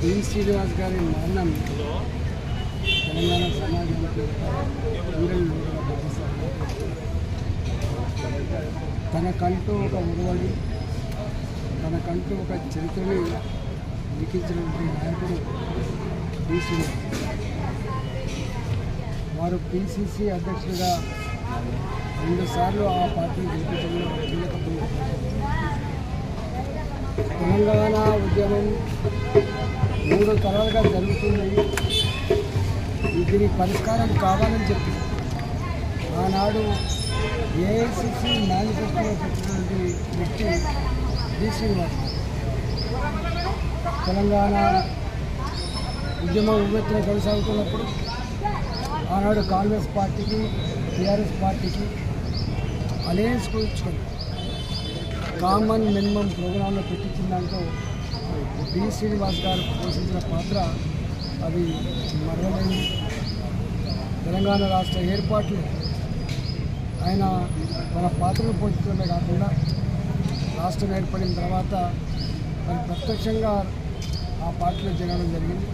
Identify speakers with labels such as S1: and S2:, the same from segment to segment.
S1: D Srinivas గారి మరణం తెలంగాణ సమాజానికి తనకంటూ ఒక ఉరవడి తనకంటూ ఒక చరిత్రని లిఖించినటువంటి నాయకుడు డి శ్రీనివాస్ వారు పిసిసి అధ్యక్షుడిగా రెండుసార్లు ఆ పార్టీని గెలిపించడంలో కీలక తెలంగాణ ఉద్యమం మూడు తరాలుగా జరుగుతున్నాయి. దీనికి పరిష్కారం కావాలని చెప్పి ఆనాడు ఏఐసిసి మేనిఫెస్టోలో పెట్టినటువంటి వ్యక్తి డి శ్రీనివాస్ తెలంగాణ ఉద్యమం ఉవ్వెత్తున కొనసాగుతున్నప్పుడు ఆనాడు కాంగ్రెస్ పార్టీకి టీఆర్ఎస్ పార్టీకి అలయన్స్ కూర్చుకొని కామన్ మినిమం ప్రోగ్రాంలో పెట్టించిన దాంట్లో డి శ్రీనివాస్ గారు పోషించిన పాత్ర అది మరవలేని తెలంగాణ రాష్ట్ర ఏర్పాట్లు. ఆయన తన పాత్రను పోషించడమే కాకుండా రాష్ట్రం ఏర్పడిన తర్వాత మరి ప్రత్యక్షంగా ఆ పార్టీలో చేరడం జరిగింది.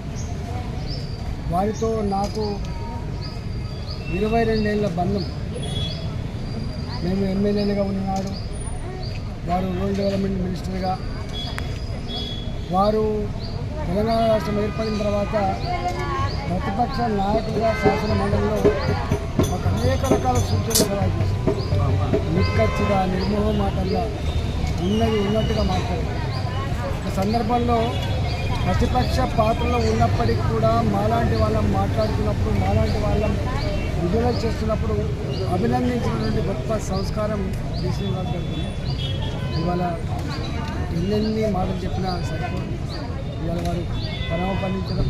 S1: వారితో నాకు ఇరవై రెండేళ్ళ బంధం. మేము ఎమ్మెల్యేలుగా ఉన్నాడు వారు రూరల్ డెవలప్మెంట్ మినిస్టర్గా వారు తెలంగాణ రాష్ట్రం ఏర్పడిన తర్వాత ప్రతిపక్ష నాయకులుగా శాసన మండలిలో అనేక రకాల సూచనలు కూడా చేశారు. నిక్కచ్చిగా నిర్మోహమాటంగా ఉన్నది ఉన్నట్టుగా మాట్లాడారు. ఒక సందర్భంలో ప్రతిపక్ష పాత్రలో ఉన్నప్పటికీ కూడా మాలాంటి వాళ్ళం మాట్లాడుతున్నప్పుడు మాలాంటి వాళ్ళం విడుదల చేస్తున్నప్పుడు అభినందించినటువంటి గొప్ప సంస్కారం డి శ్రీనివాస్ ఇవాళ ఎన్నెన్ని మాటలు చెప్పినా సరిపోదు. ఇవాళ వారు పరమపండించడం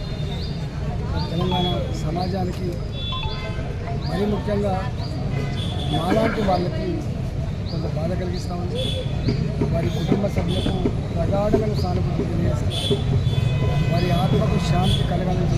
S1: తెలంగాణ సమాజానికి మరి ముఖ్యంగా మాలాంటి వాళ్ళకి కొంత బాధ కలిగిస్తామని వారి కుటుంబ సభ్యులకు ప్రగాఢమైన సానుభూతి తెలియజేస్తాం. వారి ఆత్మకు శాంతి కలగాలని